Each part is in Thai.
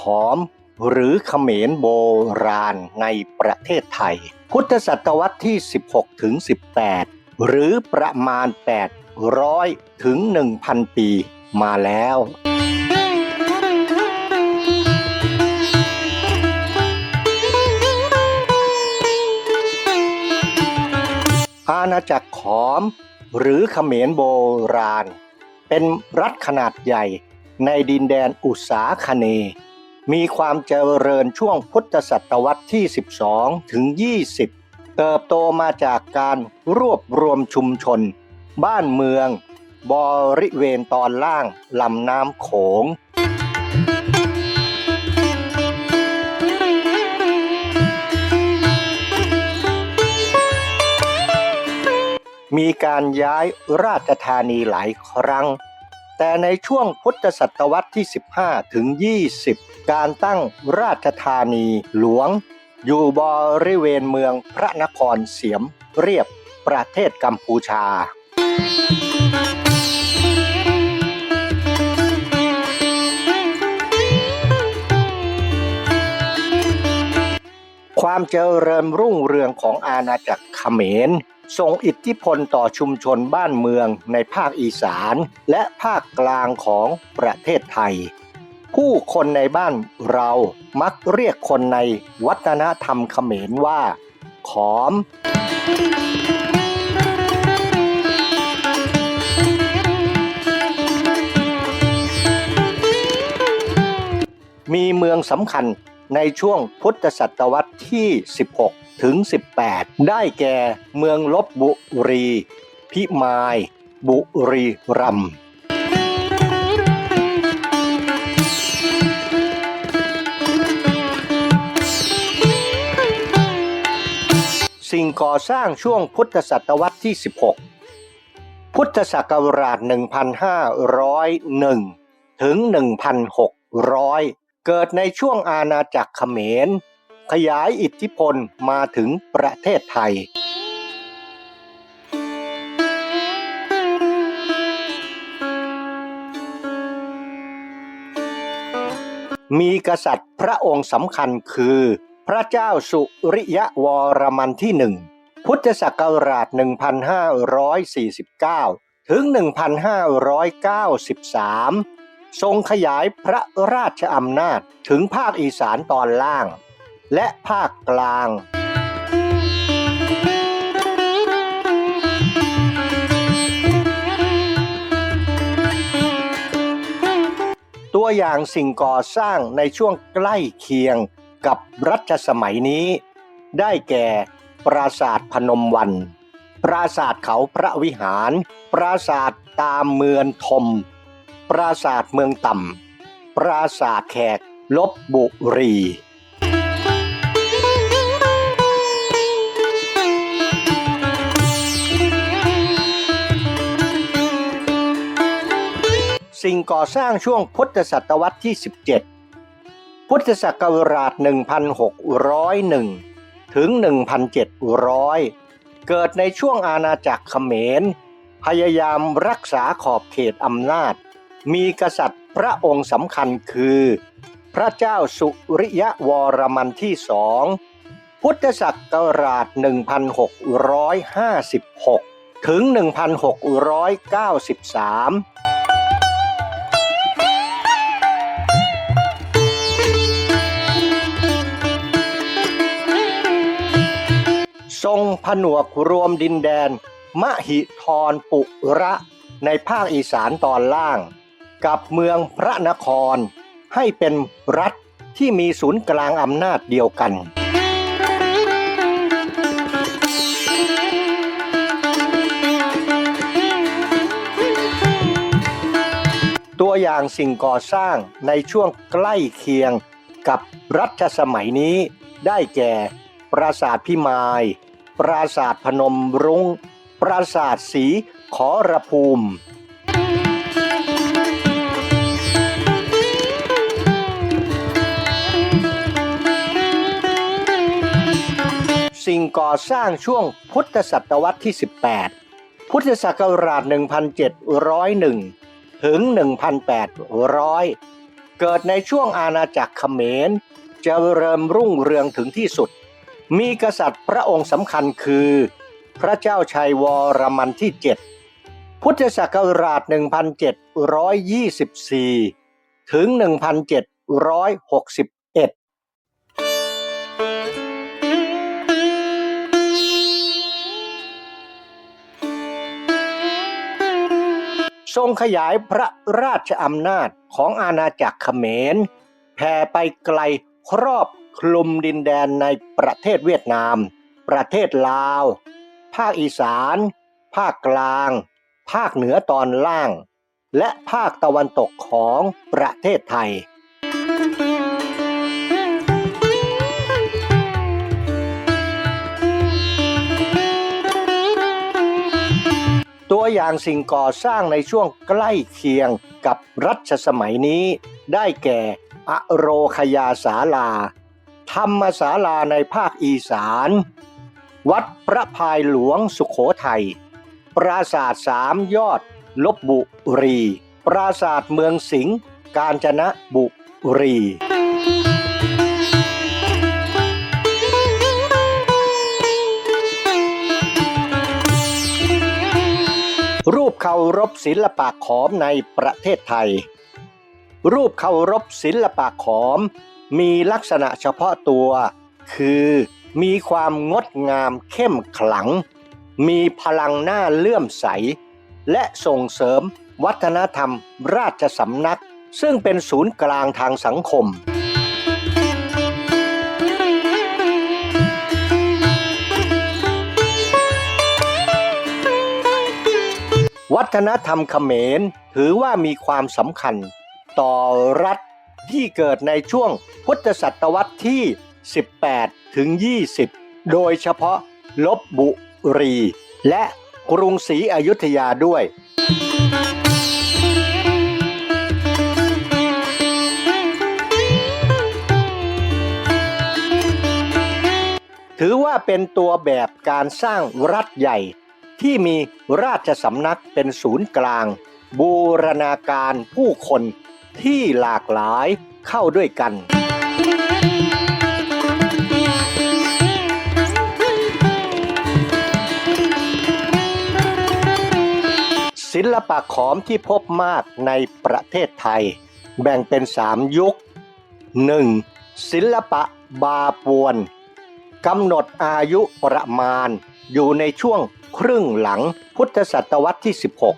ขอม หรือเขมรโบราณในประเทศไทย พุทธศตวรรษที่ 16 ถึง 18 หรือประมาณ 800 ถึง 1,000 ปีมาแล้วอาณาจักรขอม หรือเขมรโบราณ เป็นรัฐขนาดใหญ่ในดินแดนอุษาคเน มีความเจริญช่วงพุทธศตวรรษที่ 12 ถึง 20 เติบโตมาจากการรวบรวมชุมชน บ้านเมือง บริเวณตอนล่างลำน้ำโขงมีการย้ายราชธานีหลายครั้ง แต่ในช่วงพุทธศตวรรษที่ 15 ถึง 20 การตั้งราชธานีหลวง อยู่บริเวณเมืองพระนครเสียมเรียบประเทศกัมพูชา ความเจริญรุ่งเรืองของอาณาจักรเขมร ส่งอิทธิพลต่อชุมชนบ้านเมืองในภาคอีสาน และภาคกลางของประเทศไทย ผู้คนในบ้านเรามักเรียกคนในวัฒนธรรมเขมรว่า ขอม มีเมืองสำคัญในช่วงพุทธศตวรรษที่ 16 ถึง 18 ได้แก่เมืองลบบุรี พิมาย บุรีรัมย์สิ่งก่อสร้างช่วงพุทธศตวรรษที่ 16 พุทธศักราช 1501 ถึง 1,600 เกิดในช่วงอาณาจักรเขมร ขยายอิทธิพลมาถึงประเทศไทย มีกษัตริย์พระองค์สำคัญคือ พระเจ้าสุริยวรมันที่หนึ่งพุทธศักราช 1549 ถึง 1593 ทรงขยายพระราชอำนาจถึงภาคอีสานตอนล่าง และภาคกลางตัวอย่างสิ่งก่อสร้างในช่วงใกล้เคียงกับรัชสมัยนี้ ได้แก่ปราสาทพนมวัน ปราสาทเขาพระวิหาร ปราสาทตามเมืองทม ปราสาทเมืองต่ำ ปราสาทแขกลบบุรี สิ่งก่อสร้างช่วงพุทธศตวรรษที่ 17 พุทธศักราช 1601 ถึง 1,700 เกิดในช่วงอาณาจักรเขมร พยายามรักษาขอบเขตอำนาจ มีกษัตริย์พระองค์สำคัญคือ พระเจ้าสุริยวรมันที่สองพุทธศักราช 1656 ถึง 1693 ทรงผนวกรวมดินแดน มหิธรปุระในภาคอีสานตอนล่าง กับเมืองพระนคร ให้เป็นรัฐที่มีศูนย์กลางอำนาจเดียวกัน ตัวอย่างสิ่งก่อสร้างในช่วงใกล้เคียงกับรัชสมัยนี้ได้แก่ ปราสาทพิมาย ปราสาทพนมรุง้ง ปราสาทสีขอระภูมิ สิ่งก่อสร้างช่วงพุทธศตวรรษที่ 18 พุทธศักราช 1701 ถึง 1,800 เกิดในช่วงอาณาจักรเขมรจะเริ่มรุ่งเรืองถึงที่สุด มีกษัตริย์พระองค์สำคัญคือ พระเจ้าชัยวรมันที่ 7 พุทธศักราช 1724 ถึง 1761ทรงขยายพระราชอำนาจของอาณาจักรเขมรแผ่ไปไกลครอบ คลุมดินแดนในประเทศเวียดนาม ประเทศลาว ภาคอีสาน ภาคกลาง ภาคเหนือตอนล่าง และภาคตะวันตกของประเทศไทย ตัวอย่างสิ่งก่อสร้างในช่วงใกล้เคียงกับรัชสมัยนี้ได้แก่อโรคยาศาลา ธรรมศาลาในภาคอีสาน วัดพระพายหลวงสุขโขทัย ปราสาทสามยอด ลบบุรี ปราสาทเมืองสิงห์กาญจนบุรีรูปเคารพศิลปะขอมในประเทศไทย รูปเคารพศิลปะขอม มีลักษณะเฉพาะตัว คือมีความงดงามเข้มขลัง มีพลังหน้าเลื่อมใส และส่งเสริมวัฒนธรรมราชสำนัก ซึ่งเป็นศูนย์กลางทางสังคมวัฒนธรรมเขมรถือว่ามีความสำคัญ ต่อรัฐ ที่เกิดในช่วงพุทธศตวรรษที่ 18 ถึง 20 โดยเฉพาะลบบุรี และกรุงศรีอยุธยาด้วย ถือว่าเป็นตัวแบบการสร้างรัฐใหญ่ ที่มีราชสำนักเป็นศูนย์กลาง บูรณาการผู้คน ที่หลากหลายเข้าด้วยกัน ศิลปะขอมที่พบมากในประเทศไทย แบ่งเป็นสามยุค 1. ศิลปะบาปวนกำหนดอายุประมาณอยู่ในช่วงครึ่งหลังพุทธศตวรรษที่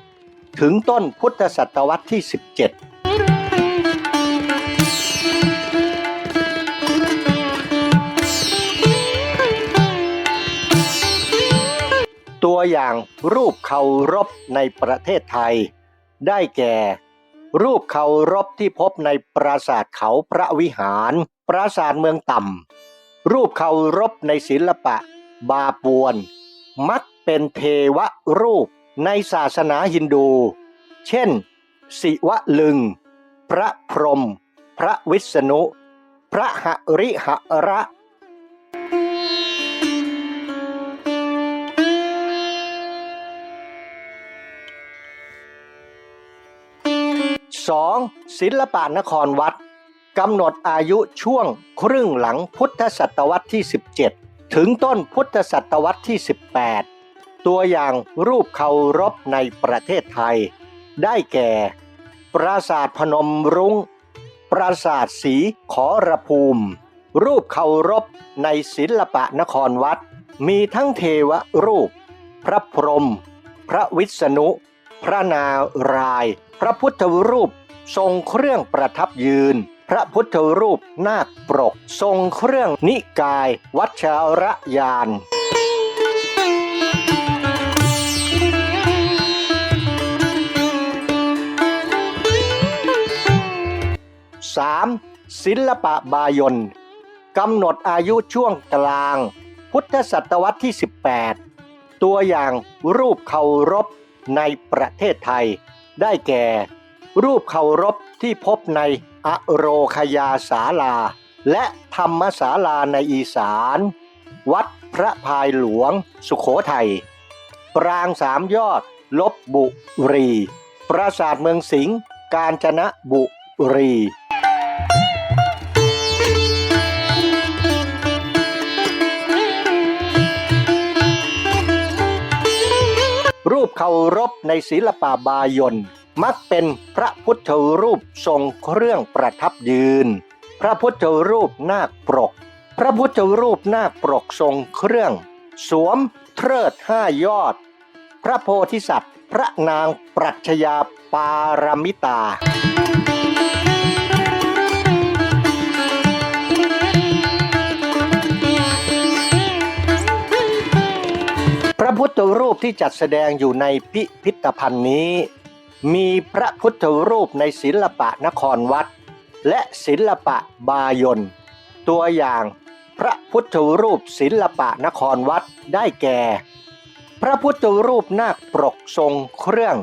16 ถึงต้นพุทธศตวรรษที่ 17 ตัวอย่างรูปเคารพในประเทศไทย ได้แก่ รูปเคารพที่พบในปราสาทเขาพระวิหาร ปราสาทเมืองต่ำ รูปเคารพในศิลปะ บาปวน มักเป็นเทวรูปในศาสนาฮินดู เช่น สิวลึง พระพรหมพระวิษณุ พระหริหระ 2. ศิลปะนครวัดกำหนดอายุช่วงครึ่งหลังพุทธศตวรรษที่ 17 ถึงต้นพุทธศตวรรษที่ 18 ตัวอย่างรูปเคารพในประเทศไทย ได้แก่ ปราสาทพนมรุง้ง ปราสาทสีขอรภูมิ รูปเคารพในศิลปะนครวัด มีทั้งเทวรูป พระพรหมพระวิษณุ พระนารายณ์ พระพุทธรูปทรงเครื่องประทับยืน พระพุทธรูปนาคปรก ทรงเครื่องนิกาย วัชรยาน 3. ศิลปะบายนกำหนดอายุช่วงกลาง พุทธศตวรรษที่ 18 ตัวอย่างรูปเคารพในประเทศไทย ได้แก่ รูปเคารพที่พบในอโรคยาศาลา และธรรมศาลาในอีสาน วัดพระพายหลวงสุขโขทัย ปรางสามยอดลบบุรี ปราสาทเมืองสิงห์กาญจนบุรี รูปเคารพในศิลปะบายนมักเป็นพระพุทธรูปทรงเครื่องประทับยืน พระพุทธรูปนาคปรก พระพุทธรูปนาคปรกทรงเครื่อง สวมเทิดห้ายอด พระโพธิสัตว์ พระนางปรัชญาปารมิตา ระพุทธรูปที่จัดแสดงอยู่ในพิพิธภัณฑ์นี้ มีพระพุทธรูปในศิลปะนครวัด และศิลปะบายนตัวอย่างพระพุทธรูปศิลปะนครวัดได้แก่ พระพุทธรูปนาคปรกทรงเครื่อง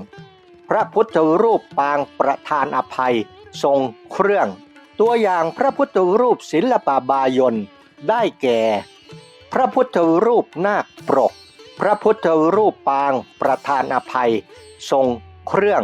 พระพุทธรูปปางประธานอภัยทรงเครื่อง ตัวอย่างพระพุทธรูปศิลปะบายนได้แก่ พระพุทธรูปนาคปรก พระพุทธรูปปางประธานอภัย ทรงเครื่อง